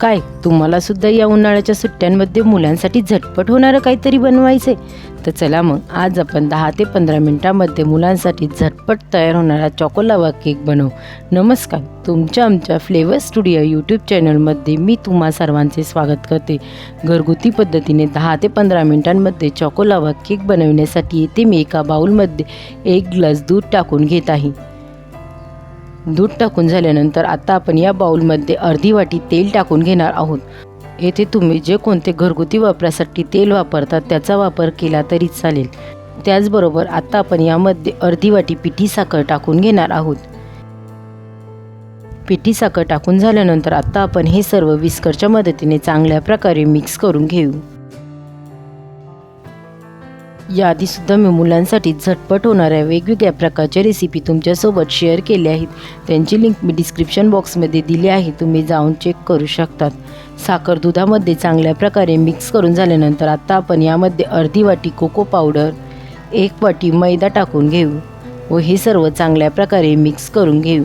काय तुम्हाला सुद्धा या उन्हाळ्याच्या सुट्ट्यांमध्ये मुलांसाठी झटपट होणारं काहीतरी बनवायचं तर चला मग आज आपण दहा ते पंधरा मिनटामध्ये मुलांसाठी झटपट तयार होणारा चॉकोलावा केक बनवू. नमस्कार तुमच्या आमच्या फ्लेवर स्टुडिओ यूट्यूब चॅनलमध्ये मी तुम्हा सर्वांचे स्वागत करते. घरगुती पद्धतीने दहा ते पंधरा मिनटांमध्ये चॉकोलावा केक बनवण्यासाठी येथे मी एका बाउलमध्ये एक ग्लास दूध टाकून घेत आहे. दूध टाकून झाल्यानंतर आता आपण या बाऊलमध्ये अर्धी वाटी तेल टाकून घेणार आहोत. येथे तुम्ही जे कोणते घरगुती वापरासाठी तेल वापरतात त्याचा वापर केला तरी चालेल. त्याचबरोबर आता आपण यामध्ये अर्धी वाटी पिठी साखर टाकून घेणार आहोत. पिठी साखर टाकून झाल्यानंतर आता आपण हे सर्व विस्करच्या मदतीने चांगल्या प्रकारे मिक्स करून घेऊ. याआधीसुद्धा मी मुलांसाठी झटपट होणाऱ्या वेगवेगळ्या प्रकारच्या रेसिपी तुमच्यासोबत शेअर केल्या आहेत. त्यांची लिंक मी डिस्क्रिप्शन बॉक्समध्ये दिली आहे. तुम्ही जाऊन चेक करू शकतात. साखर दुधामध्ये चांगल्या प्रकारे मिक्स करून झाल्यानंतर आता आपण यामध्ये अर्धी वाटी कोको पावडर एक वाटी मैदा टाकून घेऊ व हे सर्व चांगल्या प्रकारे मिक्स करून घेऊ.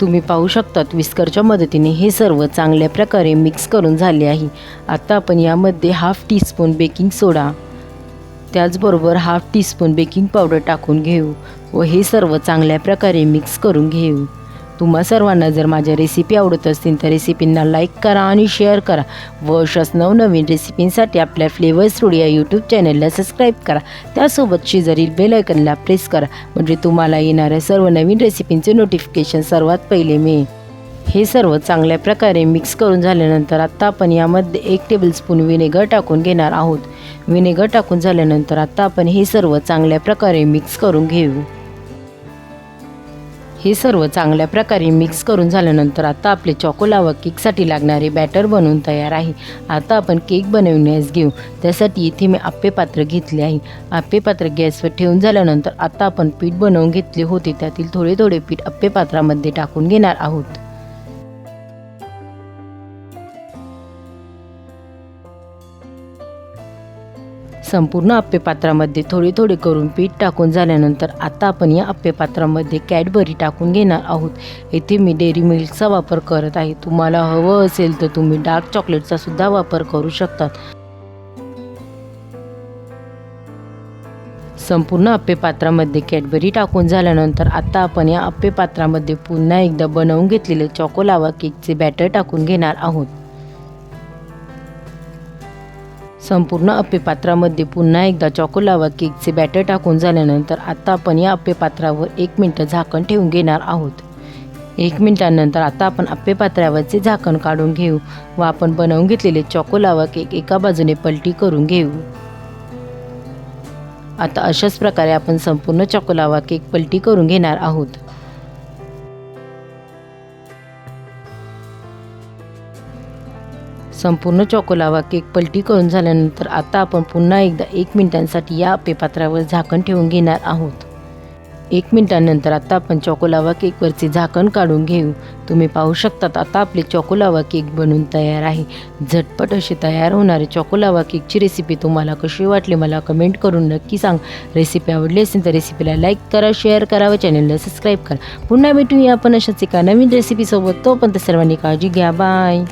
तुम्ही पाहू शकतात विस्करच्या मदतीने हे सर्व चांगल्या प्रकारे मिक्स करून झाले आहे. आता आपण यामध्ये हाफ टीस्पून बेकिंग सोडा त्याचबरोबर हाफ टीस्पून बेकिंग पावडर टाकून घेऊ व हे सर्व चांगल्या प्रकारे मिक्स करून घेऊ. तुम्हा सर्वांना जर माझ्या रेसिपी आवडत असतील तर रेसिपींना लाईक करा आणि शेअर करा. व अशाच नवनवीन रेसिपींसाठी आपल्या फ्लेवर स्टुडिया यूट्यूब चॅनलला सबस्क्राईब करा. त्यासोबत शेजारील बेलायकनला प्रेस करा म्हणजे तुम्हाला येणाऱ्या सर्व नवीन रेसिपींचे नोटिफिकेशन सर्वात पहिले मिळेल. हे सर्व चांगल्या प्रकारे मिक्स करून झाल्यानंतर आत्ता आपण यामध्ये एक टेबलस्पून विनेगर टाकून घेणार आहोत. विनेगर टाकून झाल्यानंतर आत्ता आपण हे सर्व चांगल्या प्रकारे मिक्स करून घेऊ. हे सर्व चांगल्या प्रकारे मिक्स करून झाल्यानंतर आता आपले चॉकोलावा केकसाठी लागणारे बॅटर बनवून तयार आहे. आता आपण केक बनवण्यास घेऊ. त्यासाठी इथे मी आप्पे पात्र घेतले आहे. आप्पे पात्र गॅसवर ठेवून झाल्यानंतर आता आपण पीठ बनवून घेतले होते. त्यातील थोडे थोडे पीठ आप्पे पात्रामध्ये टाकून घेणार आहोत. संपूर्ण आप्पे पात्रामध्ये थोडे थोडे करून पीठ टाकून झाल्यानंतर आता आपण या आप्पे पात्रामध्ये कॅडबरी टाकून घेणार आहोत. येथे मी डेअरी मिल्कचा वापर करत आहे. तुम्हाला हवं असेल तर तुम्ही डार्क चॉकलेटचा सुद्धा वापर करू शकतात. संपूर्ण आप्पे पात्रामध्ये कॅडबरी टाकून झाल्यानंतर आता आपण या आप्पे पात्रामध्ये पुन्हा एकदा बनवून घेतलेले चॉकोलावा केकचे बॅटर टाकून घेणार आहोत. संपूर्ण अप्पे पात्रामध्ये पुन्हा एकदा चॉकोलावा केकचे बॅटर टाकून झाल्यानंतर आता आपण या अप्पे पात्रावर एक मिनटं झाकण ठेवून घेणार आहोत. एक मिनटानंतर आता आपण अप्पे पात्रावरचे झाकण काढून घेऊ व आपण बनवून घेतलेले चॉकोलावा केक एका बाजूने पलटी करून घेऊ. आता अशाच प्रकारे आपण संपूर्ण चॉकोलावा केक पलटी करून घेणार आहोत. संपूर्ण चॉकोलावा केक पलटी करून झाल्यानंतर आता आपण पुन्हा एकदा एक मिनिटांसाठी या पेपात्रावर झाकण ठेवून घेणार आहोत. एक मिनिटानंतर आता आपण चॉकोलावा केकवरचे झाकण काढून घेऊ. तुम्ही पाहू शकतात आता आपले चॉकोलावा केक बनून तयार आहे. झटपट असे तयार होणारे चॉकोलावा केकची रेसिपी तुम्हाला कशी वाटली मला कमेंट करून नक्की सांग. रेसिपी आवडली असेल तर रेसिपीला लाईक करा शेअर करा व चॅनलला सबस्क्राईब करा. पुन्हा भेटूया आपण अशाच एका नवीन रेसिपीसोबत तोपर्यंत सर्वांनी काळजी घ्या. बाय